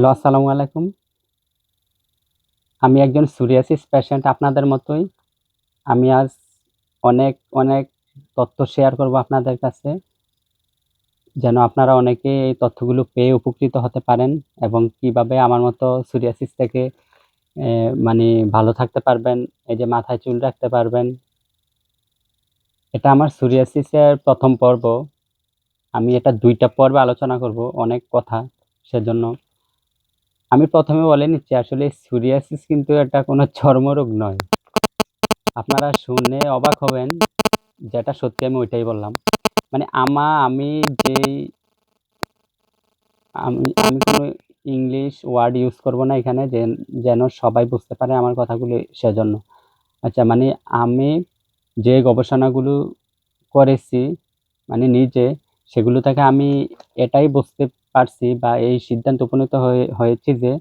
Hello, আসসালামু আলাইকুম। আমি একজন সোরিয়াসিস পেশেন্ট আপনাদের মতোই। আমি আজ অনেক অনেক তথ্য শেয়ার করব আপনাদের কাছে, যেন আপনারা অনেকে এই তথ্যগুলো পেয়ে উপকৃত হতে পারেন এবং কীভাবে আমার মতো সোরিয়াসিস থেকে মানে ভালো থাকতে পারবেন, এই যে মাথায় চুল রাখতে পারবেন। এটা আমার সোরিয়াসিসের প্রথম পর্ব। আমি এটা দুইটা পর্বে আলোচনা করব, অনেক কথা, সেজন্য আমি প্রথমে বলে নিচ্ছি আসলে সোরিয়াসিস কিন্তু এটা কোনো চর্মরোগ নয়। আপনারা শুনে অবাক হবেন যেটা সত্যি আমি ওইটাই বললাম। মানে আমা, আমি যেই, আমি আমি কোনো ইংলিশ ওয়ার্ড ইউজ করব না এখানে যেন সবাই বুঝতে পারে আমার কথাগুলো সেজন্য। আচ্ছা মানে আমি যে গবেষণাগুলো করেছি মানে নিজে, সেগুলো থেকে আমি এটাই বুঝতে পারছি বা এই সিদ্ধান্ত উপনীত হয়ে, হয়েছি যে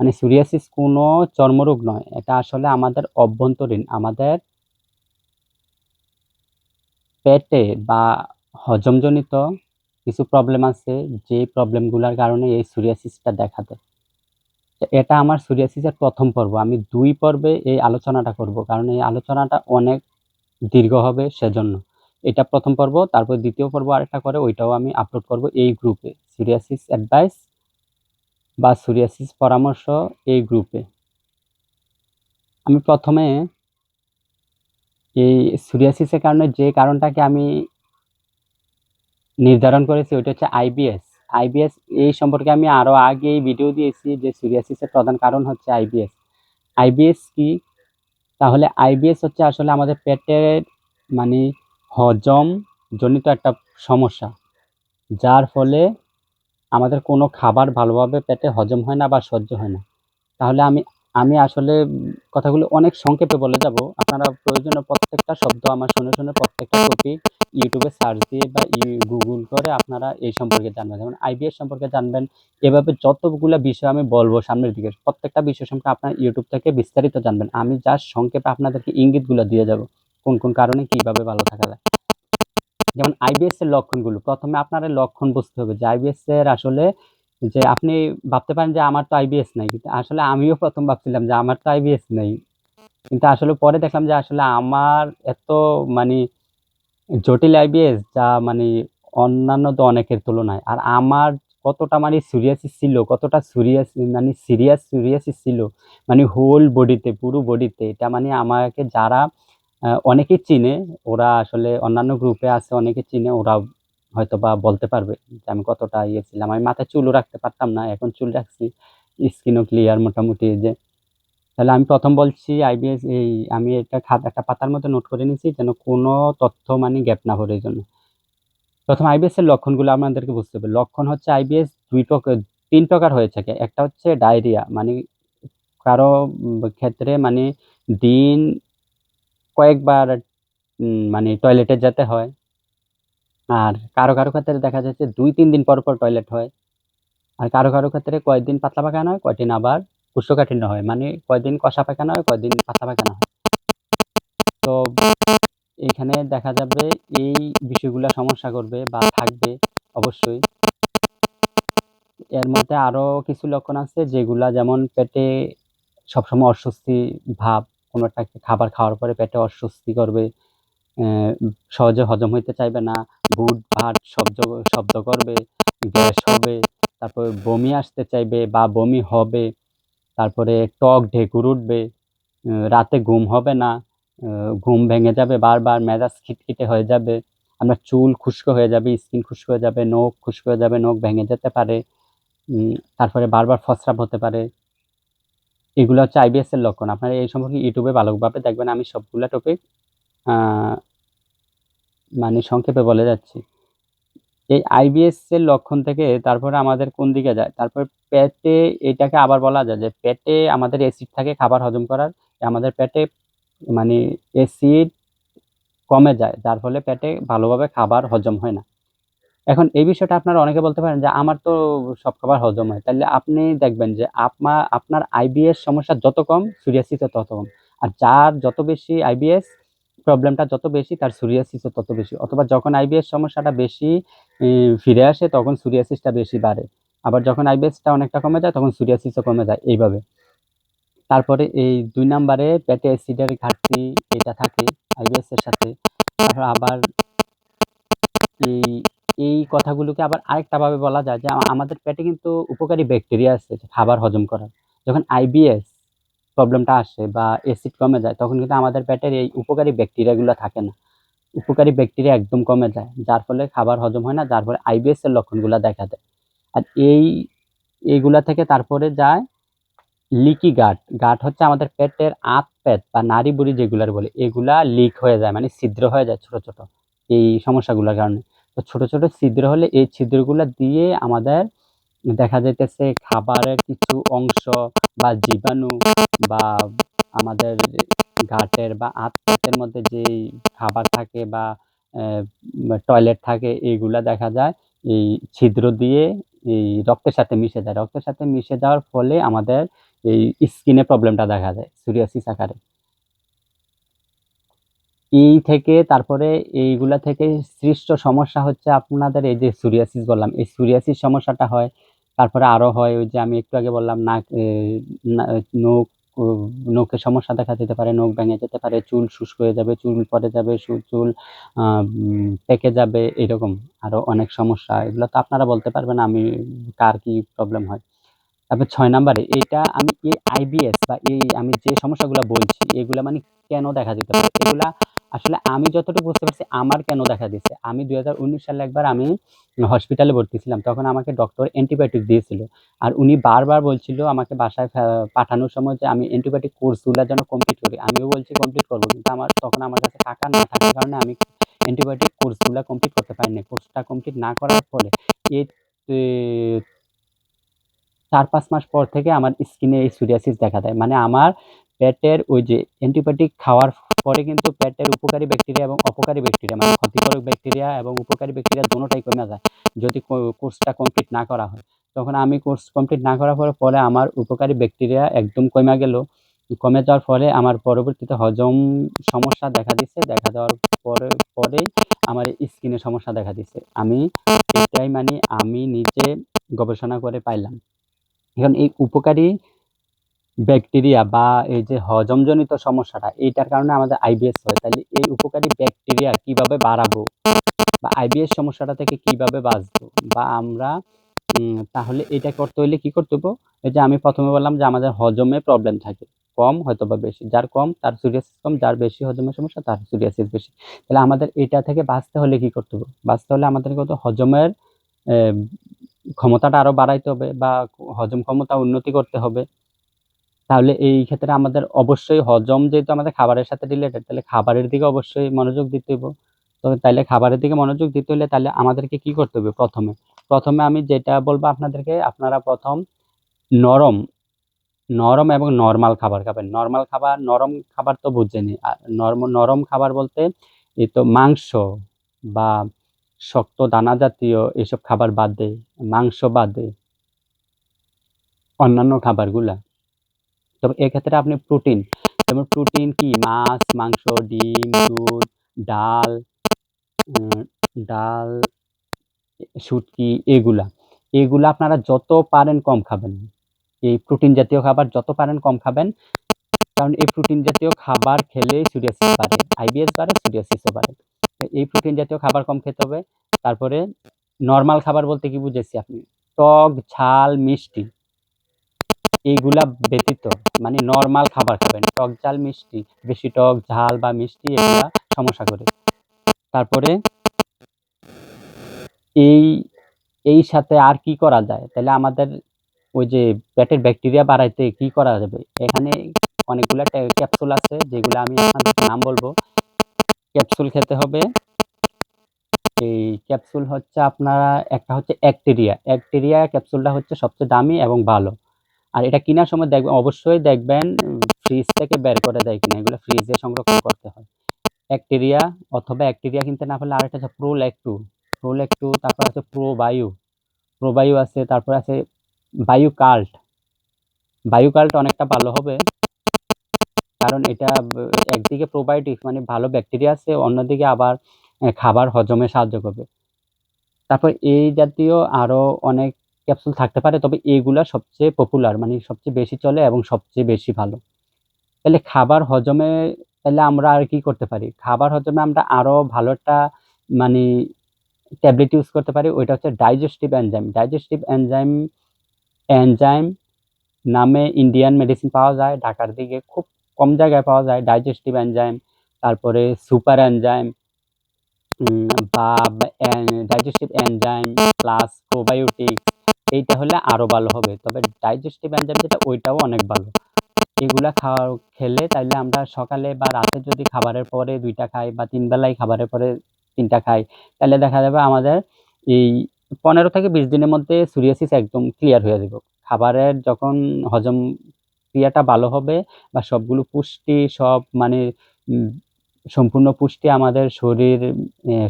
মানে সোরিয়াসিস কোনো চর্মরোগ নয়। এটা আসলে আমাদের অভ্যন্তরীণ, আমাদের পেটে বা হজমজনিত কিছু প্রবলেম আছে, যে প্রবলেমগুলোর কারণে এই সোরিয়াসিসটা দেখা দেয়। এটা আমার সোরিয়াসিসের প্রথম পর্ব। আমি দুই পর্বে এই আলোচনাটা করব, কারণ এই আলোচনাটা অনেক দীর্ঘ হবে সেজন্য। এটা প্রথম পর্ব, তারপর দ্বিতীয় পর্ব আরেকটা করে, ওইটাও আমি আপলোড করব এই গ্রুপে সোরিয়াসিস অ্যাডভাইস বা সোরিয়াসিস পরামর্শ এই গ্রুপে আমি প্রথমে এই সোরিয়াসিসের কারণে যে কারণটাকে আমি নির্ধারণ করেছি ওইটা হচ্ছে আইবিএস আইবিএস এই সম্পর্কে আমি আরও আগে ভিডিও দিয়েছি যে সোরিয়াসিসের প্রধান কারণ হচ্ছে আইবিএস আইবিএস কি? তাহলে আইবিএস হচ্ছে আসলে আমাদের পেটের মানে হজম জনিত একটা সমস্যা, যার ফলে আমাদের কোনো খাবার ভালোভাবে পেটে হজম হয় না বা সহ্য হয় না। তাহলে আমি আমি আসলে কথাগুলো অনেক সংক্ষেপে বলে যাব। আপনারা প্রয়োজনীয় প্রত্যেকটা শব্দ আমার শুনে শুনে প্রত্যেকটা টপিক ইউটিউবে সার্চ দিয়ে বা গুগল করে আপনারা এই সম্পর্কে জানবেন। যেমন আইবিএস সম্পর্কে জানবেন, এভাবে যতগুলো বিষয় আমি বলব সামনের দিকে, প্রত্যেকটা বিষয় সম্পর্কে আপনার ইউটিউব থেকে বিস্তারিত জানবেন। আমি জাস্ট সংক্ষেপে আপনাদেরকে ইঙ্গিতগুলো দিয়ে যাব, কোন কোন কারণে কীভাবে ভালো থাকা যায়। যেমন আইবিএস এর লক্ষণগুলো, প্রথমে আপনার লক্ষণ বুঝতে হবে যে আইবিএস এর আসলে যে আপনি ভাবতে পারেন যে আমার তো আইবিএস নাই, কিন্তু আসলে আমিও প্রথম ভাবছিলাম যে আমার তো আইবিএস নেই। কিন্তু আসলে পরে দেখলাম যে আসলে আমার এত মানে জটিল আইবিএস যা মানে অন্যান্য তো অনেকের তুলনায়, আর আমার কতটা মানে সিরিয়াসিস ছিল, কতটা সিরিয়াস মানে সিরিয়াস সিরিয়াসিস ছিল মানে হোল বডিতে পুরো বডিতে এটা মানে আমাকে যারা অনেকেই চিনে, ওরা আসলে অন্যান্য গ্রুপে আছে, অনেকে চিনে, ওরা হয়তো বা বলতে পারবে যে আমি কতটা ইয়ে ছিলাম। আমি মাথায় চুলও রাখতে পারতাম না, এখন চুল রাখছি স্কিনও ক্লিয়ার মোটামুটি যে। তাহলে আমি প্রথম বলছি আইবিএস এই আমি এটা খাত একটা পাতার মধ্যে নোট করে নিয়েছি যেন কোনো তথ্য মানে গ্যাপ না হওয়ার জন্য। প্রথম আইবিএস এর লক্ষণগুলো আমাদেরকে বুঝতে হবে। লক্ষণ হচ্ছে আইবিএস দুই প্রকার তিন প্রকার হয়ে থাকে। একটা হচ্ছে ডায়রিয়া মানে কারও ক্ষেত্রে মানে দিন কয়েকবার মানে টয়লেটে যেতে হয়। আর কারও কারও ক্ষেত্রে দেখা যাচ্ছে দুই, তিন দিন পর পর টয়লেট হয়। আর কারও কারও ক্ষেত্রে কয়েকদিন পাতলা পায়খানা হয়, কয়দিন আবার কোষ্ঠকাঠিন্য হয়। মানে কয়দিন কষা পায়খানা হয়, কয়দিন পাতলা পায়খানা হয়। তো এখানে দেখা যাবে এই বিষয়গুলো সমস্যা করবে বা থাকবে অবশ্যই। এর মধ্যে আরও কিছু লক্ষণ আছে যেগুলা যেমন পেটে সবসময় অস্বস্তি ভাব কোনো একটা খাবার খাওয়ার পরে পেটে অস্বস্তি করবে সহজে হজম হইতে চাইবে না, বুট ভাট শব্দ শব্দ করবে, গ্যাস হবে, তারপর বমি আসতে চাইবে বা বমি হবে, তারপরে টক ঢেকুর উঠবে রাতে ঘুম হবে না ঘুম ভেঙে যাবে, বারবার মেজাজ খিটখিটে হয়ে যাবে আপনার চুল খুশকো হয়ে যাবে, স্কিন খুশকো হয়ে যাবে, নখ খুশকো হয়ে যাবে, নখ ভেঙে যেতে পারে তারপরে বারবার ফসরাপ হতে পারে এগুলো হচ্ছে আইবিএস এর লক্ষণ। আপনারা এই সম্পর্কে ইউটিউবে ভালোভাবে দেখবেন, আমি সবগুলা টপিক মানে সংক্ষেপে বলে যাচ্ছি। এই আইবিএস এর লক্ষণ থেকে তারপরে আমাদের কোন দিকে যায়? তারপর পেটে এটাকে আবার বলা যায় যে পেটে আমাদের অ্যাসিড থাকে খাবার হজম করার, আমাদের পেটে মানে অ্যাসিড কমে যায়, যার ফলে পেটে ভালোভাবে খাবার হজম হয় না। এখন এই বিষয়টা আপনারা অনেকে বলতে পারেন যে, আমার তো সব খাবার হজম হয়। তাহলে আপনি দেখবেন যে আপনার আপনার আইবিএস সমস্যা যত কম সোরিয়াসিসও তত কম। আর যার যত বেশি আইবিএস প্রবলেমটা যত বেশি, তার সোরিয়াসিসও তত বেশি। অথবা যখন আইবিএস সমস্যাটা বেশি ফিরে আসে, তখন সোরিয়াসিসটা বেশি বাড়ে। আবার যখন আইবিএসটা অনেকটা কমে যায়, তখন সুরিয়াসিসও কমে যায়, এইভাবে। তারপরে এই দুই নাম্বারে পেটে অ্যাসিডের ঘাটতি, এটা থাকে আইবিএস এর সাথে। আবার এই এই কথাগুলোকে আবার আরেকটা ভাবে বলা যায় যে আমাদের পেটে কিন্তু উপকারী ব্যাকটেরিয়া আছে খাবার হজম করার। যখন আইবিএস প্রবলেমটা আসে বা অ্যাসিড কমে যায়, তখন কিন্তু আমাদের পেটের এই উপকারী ব্যাকটেরিয়াগুলো থাকে না। উপকারী ব্যাকটেরিয়া একদম কমে যায়, যার ফলে খাবার হজম হয় না, যার ফলে আইবিএস এর লক্ষণগুলো দেখা দেয়। আর এই, এইগুলা থেকে তারপরে যায় লিকি গাট গাট হচ্ছে আমাদের পেটের আত পেট বা নাড়ি বুড়ি যেগুলার বলে, এগুলা লিক হয়ে যায় মানে ছিদ্র হয়ে যায় ছোট ছোট এই সমস্যাগুলোর কারণে। তো ছোট ছোট ছিদ্র হলে এই ছিদ্রগুলো দিয়ে আমাদের দেখা যাইতেছে খাবারের কিছু অংশ বা জীবাণু বা আমাদের গাটের বা আত মধ্যে যেই খাবার থাকে বা টয়লেট থাকে, এইগুলা দেখা যায়। এই ছিদ্র দিয়ে এই রক্তের সাথে মিশে যায়। রক্তের সাথে মিশে যাওয়ার ফলে আমাদের এই স্কিনে প্রবলেমটা দেখা যায় সুরিয়াসিস আকারে। এই থেকে তারপরে এইগুলা থেকে সৃষ্ট সমস্যা হচ্ছে আপনাদের এই যে সুরিয়াসিস বললাম। এই সুরিয়াসিস সমস্যাটা হয়, তারপরে আরও হয় ওই যে আমি একটু আগে বললাম না- নখ নখের সমস্যা দেখা যেতে পারে, নখ ভেঙে যেতে পারে, চুল শুষ্ক হয়ে যাবে, চুল পড়ে যাবে চুল পেকে যাবে, এরকম আরও অনেক সমস্যা। এগুলো তো আপনারা বলতে পারবেন আমি, কার কি প্রবলেম হয়। তারপর ছয় নাম্বারে, এটা আমি এই আইবিএস বা এই, আমি যে সমস্যাগুলো বলছি, এগুলা মানে কেন দেখা দিতে পারে? এগুলা আসলে আমি যতটুকু বুঝতে পারছি, আমার কেন দেখা দিচ্ছে আমি দুই হাজার উনিশ সালে একবার আমি হসপিটালে ভর্তি ছিলাম তখন আমাকে ডক্টর অ্যান্টিবায়োটিক দিয়েছিল। আর উনি বারবার বলছিল আমাকে বাসায় পাঠানোর সময় যে আমি অ্যান্টিবায়োটিক কোর্সগুলো যেন কমপ্লিট করি। আমিও বলছি কমপ্লিট করব, কিন্তু আমার, তখন আমার কাছে টাকা না থাকার কারণে আমি অ্যান্টিবায়োটিক কোর্সগুলো কমপ্লিট করতে পারিনি কোর্সটা কমপ্লিট না করার ফলে এই চার পাঁচ মাস পর থেকে আমার স্কিনে এই সোরিয়াসিস দেখা দেয়। মানে আমার পেটের ওই যে অ্যান্টিবায়োটিক খাওয়ার পরে কিন্তু পেটের উপকারী ব্যাকটেরিয়া এবং অপকারী ব্যাকটেরিয়া মানে ক্ষতিকারক ব্যাকটেরিয়া এবং উপকারী ব্যাকটেরিয়া দুটোটাই কমে যায় যদি কোর্সটা কমপ্লিট না করা হয়। তখন আমি কোর্স কমপ্লিট না করার পরে পরে আমার উপকারী ব্যাকটেরিয়া একদম কমে গেল। কমে যাওয়ার ফলে আমার পরবর্তীতে হজম সমস্যা দেখা দিচ্ছে দেখা দেওয়ার পরে, পরেই আমার স্কিনে সমস্যা দেখা দিচ্ছে আমি এটাই মানে আমি নিজে গবেষণা করে পাইলাম। এখন এই উপকারী ব্যাকটেরিয়া বা এই যে হজমজনিত সমস্যাটা, এইটার কারণে আমাদের আইবিএস হয়। তাহলে এই উপকারী ব্যাকটেরিয়া কীভাবে বাড়াবো বা আইবিএস সমস্যাটা থেকে কীভাবে বাঁচবো? বা আমরা তাহলে এটা করতে হলে কি করতে হবে এই যে আমি প্রথমে বললাম যে আমাদের হজমে প্রবলেম থাকে। কম হয়তো বা বেশি। যার কম, তার সুরিয়াসিস কম, যার বেশি হজমের সমস্যা, তার সুরিয়াসিস বেশি। তাহলে আমাদের এটা থেকে বাঁচতে হলে কি করতে হবে বাঁচতে হলে আমাদের কত হজমের ক্ষমতাটা আরও বাড়াইতে হবে বা হজম ক্ষমতা উন্নতি করতে হবে। তাহলে এই ক্ষেত্রে আমাদের অবশ্যই হজম যেহেতু আমাদের খাবারের সাথে রিলেটেড তাহলে খাবারের দিকে অবশ্যই মনোযোগ দিতে হবে তো তাহলে খাবারের দিকে মনোযোগ দিতে হলে তাহলে আমাদেরকে কি করতে হবে প্রথমে? প্রথমে আমি যেটা বলব আপনাদেরকে, আপনারা প্রথম নরম নরম এবং নর্মাল খাবার খাবেন। নর্মাল খাবার, নরম খাবার তো আর নরম নরম খাবার বলতে এই তো মাংস বা শক্ত দানা জাতীয় এসব খাবার বাদে, মাংস বাদে অন্যান্য খাবারগুলা। তবে এক্ষেত্রে আপনি প্রোটিন যেমন প্রোটিন কি? মাছ, মাংস, ডিম, দুধ, ডাল ডাল, শুটকি, এগুলা। এগুলা আপনারা যত পারেন কম খাবেন। এই প্রোটিন জাতীয় খাবার যত পারেন কম খাবেন। কারণ এই প্রোটিন জাতীয় খাবার খেলে সোরিয়াসিস বাড়ে আইবিএস বাড়ে সোরিয়াসিসও বাড়ে। এই প্রোটিন জাতীয় খাবার কম খেতে হবে। তারপরে নর্মাল খাবার বলতে কি বুঝেছি আপনি? টক, ঝাল, মিষ্টি। এইগুলা ব্যতীত মানে নর্মাল খাবার খাবেন। টক ঝাল, মিষ্টি, বেশি টক ঝাল বা মিষ্টি এগুলা সমস্যা করে। তারপরে এই এই সাথে আর কি করা যায়? তাহলে আমাদের ওই যে পেটের ব্যাকটেরিয়া বাড়াইতে কি করা যাবে? এখানে অনেকগুলা ক্যাপসুল আছে, যেগুলো আমি আপনাদের নাম বলব। ক্যাপসুল খেতে হবে। এই ক্যাপসুল হচ্ছে আপনারা, একটা হচ্ছে অ্যাক্টেরিয়া অ্যাক্টেরিয়া ক্যাপসুলটা হচ্ছে সবচেয়ে দামি এবং ভালো। আর এটা কেনার সময় দেখবেন অবশ্যই দেখবেন ফ্রিজ থেকে বের করে দেয় কিনা। এগুলো ফ্রিজে সংরক্ষণ করতে হয়। অ্যাক্টেরিয়া অথবা অ্যাক্টেরিয়া কিনতে না পারলে আরেকটা আছে প্রো ল্যাকটু প্রো ল্যাকটু তারপর আছে প্রো বায়ু প্রো বায়ু আছে, তারপর আছে বায়ু কাল্ট বায়ু কাল্ট অনেকটা ভালো হবে। কারণ এটা একদিকে প্রোবায়োটিক্স মানে ভালো ব্যাকটেরিয়া আছে, অন্যদিকে আবার খাবার হজমে সাহায্য করবে। তারপর এই জাতীয় আরও অনেক ক্যাপসুল থাকতে পারে, তবে এইগুলা সবচেয়ে পপুলার মানে সবচেয়ে বেশি চলে এবং সবচেয়ে বেশি ভালো। তাহলে খাবার হজমে, তাহলে আমরা আর কি করতে পারি? খাবার হজমে আমরা আরও ভালো একটা মানে ট্যাবলেট ইউজ করতে পারি, ওইটা হচ্ছে digestive enzyme digestive enzyme enzyme নামে ইন্ডিয়ান মেডিসিন পাওয়া যায়, ঢাকার দিকে খুব কম জায়গায় পাওয়া যায় ডাইজেস্টিভ এনজাইম তারপরে সুপার এনজাইম বা ডাইজেস্টিভ এনজাইম প্লাস প্রোবায়োটিক এইটা হলে আরও ভালো হবে। তবে ডাইজেস্টিভ এনজাইম যেটা, ওইটাও অনেক ভালো। এগুলা খাওয়া খেলে তাইলে আমরা সকালে বা রাতে যদি খাবারের পরে দুইটা খাই বা তিন বেলায় খাবারের পরে তিনটা খাই তাহলে দেখা যাবে আমাদের এই পনেরো থেকে বিশ দিনের মধ্যে সুরিয়াসিস একদম ক্লিয়ার হয়ে যাবে। খাবারের যখন হজম ক্রিয়াটা ভালো হবে বা সবগুলো পুষ্টি সব মানে সম্পূর্ণ পুষ্টি আমাদের শরীর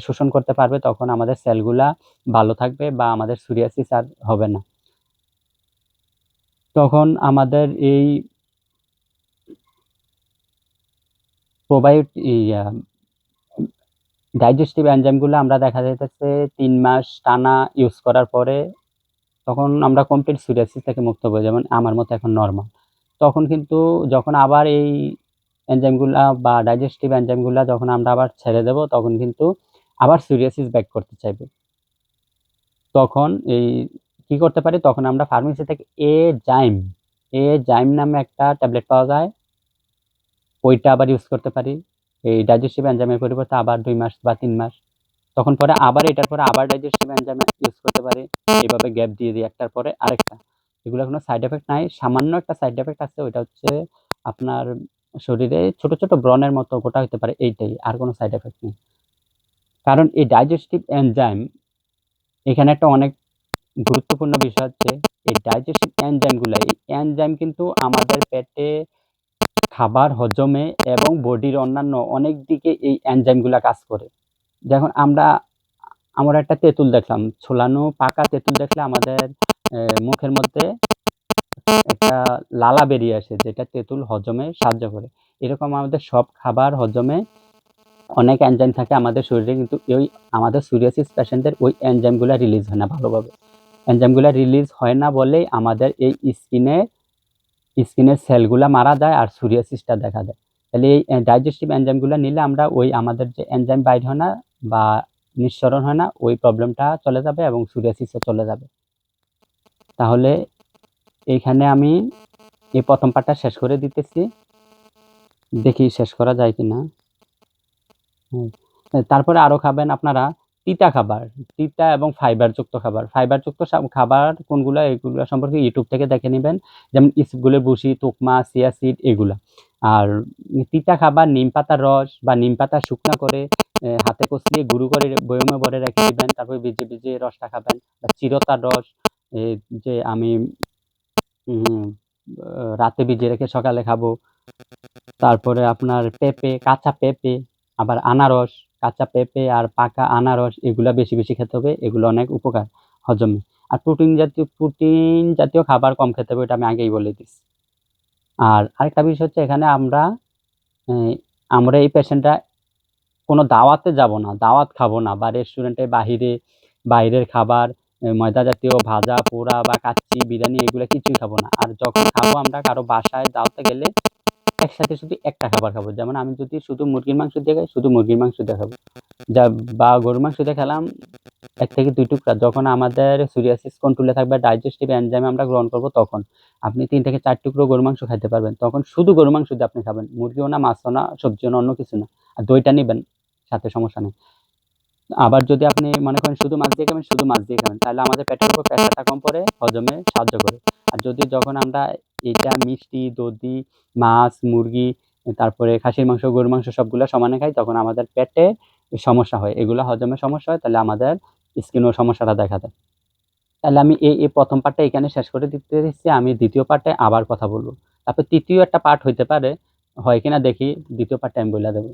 শোষণ করতে পারবে, তখন আমাদের সেলগুলা ভালো থাকবে বা আমাদের সুরিয়াসিস আর হবে না। তখন আমাদের এই প্রোবায়োটিক ডাইজেস্টিভ এনজাইমগুলো আমরা দেখা যাইতেছে তিন মাস টানা ইউজ করার পরে তখন আমরা কমপ্লিট সুরিয়াসিস থেকে মুক্ত হব, যেমন আমার মতো এখন নর্মাল তখন কিন্তু যখন আবার এই এনজাইমগুলা বা ডাইজেস্টিভ এনজাইমগুলা যখন আমরা আবার ছেড়ে দেব, তখন কিন্তু আবার সুরিয়াসিস ব্যাক করতে চাইবে। তখন এই কি করতে পারি? তখন আমরা ফার্মেসি থেকে এ জাইম এ জাইম নামে একটা ট্যাবলেট পাওয়া যায়। ওইটা আবার ইউজ করতে পারি। এই ডাইজেস্টিভ এনজাইমের পরিবর্তে আবার দুই মাস বা তিন মাস। তখন পরে আবার এটার পরে আবার ডাইজেস্টিভ এনজাইম ইউজ করতে পারি। এইভাবে গ্যাপ দিয়ে দিই একটার পরে আরেকটা। এগুলো কোনো সাইড এফেক্ট নাই। সামান্য একটা সাইড এফেক্ট আছে, ওইটা হচ্ছে আপনার শরীরে ছোট ছোট ব্রণের মতো গোটা হতে পারে এইটাই, আর কোনো সাইড এফেক্ট নেই। কারণ এই ডাইজেস্টিভ এনজাইম এখানে একটা অনেক গুরুত্বপূর্ণ বিষয় হচ্ছে, এই ডাইজেস্টিভ এনজাইমগুলো এই এনজাইম কিন্তু আমাদের পেটে, খাবার, হজমে এবং বডির অন্যান্য অনেক দিকে এই এনজাইমগুলো কাজ করে। যখন আমরা আমরা একটা তেঁতুল দেখলাম, ছোলানো পাকা তেঁতুল দেখলে আমাদের মুখের মধ্যে একটা লালা বেরিয়ে আসে, যেটা তেঁতুল হজমে সাহায্য করে। এরকম আমাদের সব খাবার হজমে অনেক এনজাইম থাকে আমাদের শরীরে, কিন্তু ওই আমাদের সুরিয়াসিস পেশেন্টদের ওই এনজাইমগুলো রিলিজ হয় না ভালোভাবে। এনজাইমগুলো রিলিজ হয় না বলেই আমাদের এই স্কিনে স্কিনের সেলগুলা মারা যায় আর সুরিয়াসিসটা দেখা দেয়। তাহলে এই ডাইজেস্টিভ এনজাইমগুলো নিলে আমরা ওই আমাদের যে এনজাইম বাইর হয় না বা নিঃসরণ হয় না, ওই প্রবলেমটা চলে যাবে এবং সুরিয়াসিসও চলে যাবে। তাহলে এইখানে আমি এই প্রথম পার্টটা শেষ করে দিতেছি। দেখি শেষ করা যায় কি না তারপরে আরও খাবেন আপনারা তিতা খাবার, তিতা এবং ফাইবারযুক্ত খাবার। ফাইবারযুক্ত খাবার কোনগুলো, এগুলো সম্পর্কে ইউটিউব থেকে দেখে নেবেন। যেমন ইসবগুলের বুসি তোকমা সিয়া সিড, এগুলা। আর তিতা খাবার নিম পাতার রস বা নিম পাতা শুকনো করে হাতে কষলিয়ে গুঁড়ো করে বয়মে ভরে রেখে দিবেন। তারপর ভিজে ভিজে রসটা খাবেন। বা চিরতার রস যে আমি রাতে ভিজিয়ে রেখে সকালে খাব। তারপরে আপনার পেঁপে, কাঁচা পেঁপে, আবার আনারস, কাঁচা পেঁপে আর পাকা আনারস, এগুলো বেশি বেশি খেতে হবে, এগুলো অনেক উপকার হজমে। আর প্রোটিন জাতীয় প্রোটিন জাতীয় খাবার কম খেতে হবে, এটা আমি আগেই বলে দিচ্ছি আর আরেকটা বিষয় হচ্ছে এখানে আমরা আমরা এই পেশেন্টটা কোনো দাওয়াতে যাব না, দাওয়াত খাব না, বা রেস্টুরেন্টে বাহিরে, বাইরের খাবার ময়দা জাতীয় ভাজা, পোড়া বা কাচ্চি, বিরিয়ানি এগুলো কিছুই খাব না। আর যখন খাব আমরা কারও বাসায় দাওয়াতে গেলে একসাথে শুধু একটা খাবার খাব। যেমন আমি যদি শুধু মুরগির মাংস দিয়ে খাই, শুধু মুরগির মাংস দিয়ে খাব। যা বা গরুর মাংস দিয়ে খেলাম, এক থেকে দুই টুকরা। যখন আমাদের সুরিয়াসিস কন্ট্রোলে থাকবে ডাইজেস্টিভ এনজাইম আমরা গ্রহণ করব তখন। আপনি তিন থেকে চার টুকরো গরুর মাংস খাইতে পারবেন। তখন শুধু গরুর মাংস দিয়ে আপনি খাবেন। মুরগিও না, মাছও না, সবজিও না, অন্য কিছু না। আর দইটা নেবেন, সাথে সমস্যা নেই। আবার যদি আপনি মনে করেন শুধু মাছ দিয়ে খাবেন, শুধু মাছ দিয়ে খাবেন, তাহলে আমাদের পেটের উপর প্রেশারটা কম পড়ে, হজমে সাহায্য করে। আর যদি যখন আমরা এটা মিষ্টি, দধি, মাছ, মুরগি, তারপরে খাসির মাংস, গরুর মাংস সবগুলো সমানে খাই, তখন আমাদের পেটে সমস্যা হয়। এগুলো হজমের সমস্যা হয়, তাহলে আমাদের স্কিনও সমস্যাটা দেখা দেয়। তাহলে আমি এই এই প্রথম পার্টটা এখানে শেষ করে দিতে দিচ্ছি আমি দ্বিতীয় পার্টে আবার কথা বলব। তারপর তৃতীয় একটা পার্ট হইতে পারে, হয় কিনা দেখি, দ্বিতীয় পার্টে আমি বলে দেবো।